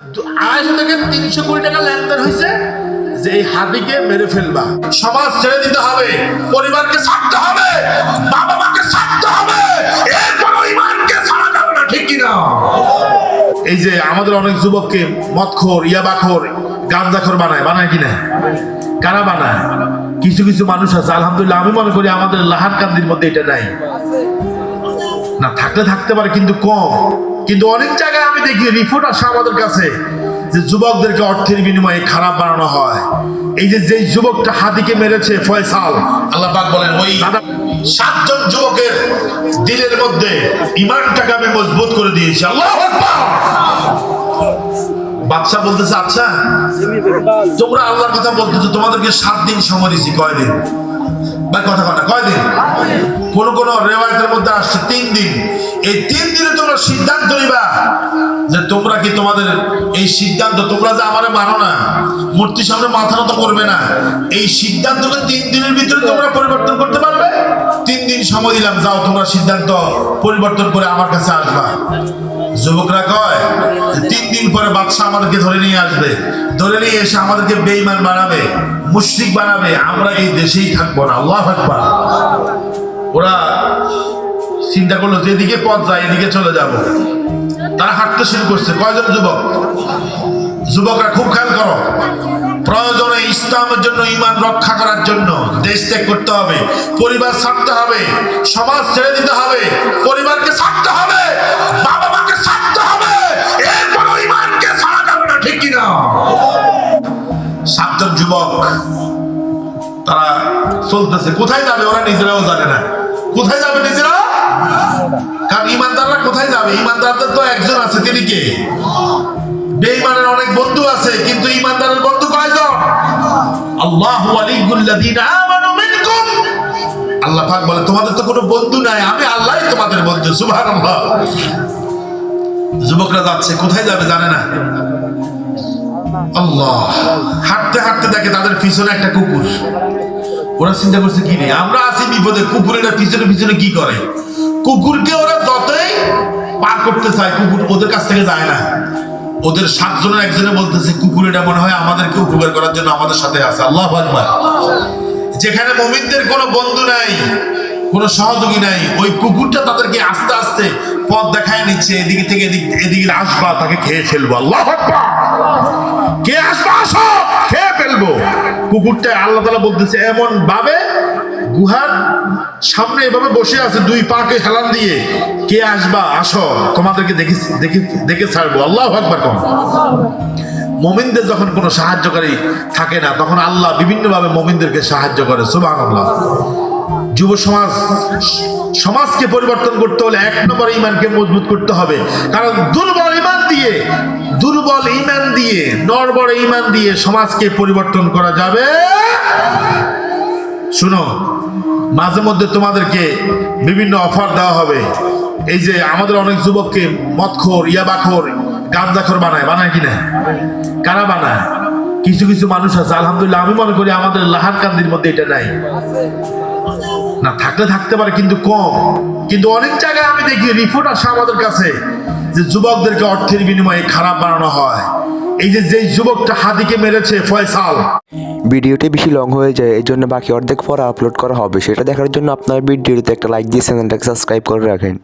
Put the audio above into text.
আড়াইশো থেকে তিনশো কোটি টাকা লেনদেন হয়েছে যে এই হাতিকে মেরে ফেলবা। সমাজ ছেড়ে দিতে হবে, পরিবারকে ছাড়তে হবে বাবা মাকে ছাড়তে হবে, এরপর ইমানকে ছাড়া যাবে না, ঠিক কিনা? এই যে আমাদের অনেক যুবককে মদখোর, ইয়াবাখোর গাঞ্জাখোর বানায় বানায় কিনা? কারা বানায়? কিছু কিছু মানুষ আছে, আলহামদুলিল্লাহ, আমি মনে করি আমাদের লাহার কান্দির মধ্যে এটা নাই। না, থাকলে থাকতে পারে, কিন্তু কম। কিন্তু অনেক জায়গায় আমি দেখি রিপোর্ট আসে আমাদের কাছে, যে যুবকদেরকে অর্থের বিনিময়ে খারাপ বানানো হয়। এই যে, যেই যুবকটা হাতিকে মেরেছে, ফয়সাল, আল্লাহ পাক বলেন, ওই সাতজন যুবকের দিলের মধ্যে ইমানটাকে আমি মজবুত করে দিয়েছি। আল্লাহ বাদশাহ বলতেছে আচ্ছা তোমরা আল্লাহর কথা বলতেছো, তোমাদেরকে সাত দিন সময় দিয়েছি, কয়দিন? কথা কথা কয়দিন? কোন কোন রেওয়ায়তের মধ্যে আসছে তিন দিন। এই তিন দিনে তোমরা সিদ্ধান্ত নিবা যে তোমরা কি তোমাদের এই সিদ্ধান্ত, তোমরা যে আমারে মানো না, মূর্তির সামনে মাথা নত করবে না, এই সিদ্ধান্তকে তিন দিনের ভিতরে তোমরা পরিবর্তন করতে পারবে? তিন দিন সময় দিলাম, যাও তোমরা সিদ্ধান্ত পরিবর্তন করে আমার কাছে আসবা। যুবকরা কয়, তিন দিন পরে বাদশাহ আমাদেরকে ধরে নিয়ে আসবে। ধরে নিয়ে এসে আমাদেরকে বেইমান বানাবে, মুশরিক বানাবে। আমরা এই দেশেই থাকব না, আল্লাহ আকবার। ওরা চিন্তা করল, যেদিকে পথ যায়, এদিকে চলে যাব। তারা হাঁটতে শুরু করছে। কয়জন যুবক? যুবকরা খুব খেয়াল করো, প্রয়োজনে ইসলামের জন্য ইমান রক্ষা করার জন্য দেশ ত্যাগ করতে হবে, পরিবার ছাড়তে হবে, সমাজ ছেড়ে দিতে হবে, পরিবারকে ছাড়তে হবে বাবা মাকে ছাড়তে হবে এরপর ইমানকে ছাড়া যাবে না, ঠিক কিনা? সাতজন যুবক, তারা চলতেছে। কোথায় যাবে ওরা নিজেরাও জানে না। কোথায় যাবে নিজেরা? কারণ ইমানদাররা কোথায় যাবে? ইমানদারদের তো একজন আছে, তিনি কে? বেঈমানের অনেক বন্ধু আছে, কিন্তু ইমানদারের বন্ধু কয়জন? আল্লাহ ওয়ালিউল্লাযীনা আমানু মিনকুম। আল্লাহ পাক বলে, তোমাদের তো কোনো বন্ধু নাই, আমি আল্লাহই তোমাদের বন্ধু, সুবহানাল্লাহ। যুবকরা যাচ্ছে, কোথায় যাবে জানে না? আল্লাহ। হাঁটতে হাঁটতে দেখে তাদের পিছনে একটা কুকুর। ওরা চিন্তা করছে কি নেই আমরা আছি বিপদে, কুকুরেরা পিছনে পিছনে কি করে? কুকুরকে ওরা যতই পার করতে চায়, কুকুর ওদের কাছ থেকে যায় না। ওদের সাতজনের একজনে বলতেছে কুকুরেরা মনে হয় আমাদেরকে উপকার করার জন্য আমাদের সাথে আছে। আল্লাহ যেখানে মমিনদের কোনো বন্ধু নাই, কোনো সহযোগী নাই, ওই কুকুরটা তাদেরকে আস্তে আস্তে পথ দেখায় নিচ্ছে, এদিকে থেকে এদিক, এদিকে আসবা, তাকে খেয়ে ফেলব। আল্লাহ কে আসবা, আসো! কুকুরটা আল্লাহ তালা বলতেছে এমন ভাবে গুহার সামনে এভাবে বসে আছে দুই পাকে হেলান দিয়ে, কে আসবা? আসো, তোমাদেরকে দেখে দেখে দেখে ছাড়বো। আল্লাহ একবার কম মোমিনদের যখন কোনো সাহায্যকারী থাকে না, তখন আল্লাহ বিভিন্নভাবে মোমিনদেরকে সাহায্য করে সুবাহ আল্লাহ যুব সমাজ, সমাজকে পরিবর্তন করতে হলে এক নম্বর ইমানকে মজবুত করতে হবে। কারণ দুর্বল ইমান দিয়ে, দুর্বল ইমান দিয়ে নরবর ইমান দিয়ে সমাজকে পরিবর্তন করা যাবে। শুনো, মাঝে মধ্যে তোমাদেরকে বিভিন্ন অফার দেওয়া হবে। এই যে আমাদের অনেক যুবককে মদখোর, ইয়াবাখোর গাঞ্জাখোর বানায় বানায় কিনা? কারা বানায়? কিছু কিছু মানুষ আছে। আলহামদুলিল্লাহ, আমি মনে করি আমাদের লাহার কান্দির মধ্যে এটা নাই। থাকলে থাকতে পারে কিন্তু কম। কিন্তু অনেক জায়গায় আমি দেখি রিপোর্ট আসে আমাদের কাছে যে যুবকদেরকে অর্থের বিনিময়ে খারাপ বানানো হয়। এই যে যেই যুবকটা হাদিকে মেরেছে ফয়সাল। ভিডিওটি বেশি লং হয়ে যায় এই জন্য বাকি অর্ধেক পরে আপলোড করা হবে। সেটা দেখার জন্য আপনার ভিডিওতে একটা লাইক দিয়ে চ্যানেলটাকে সাবস্ক্রাইব করে রাখেন।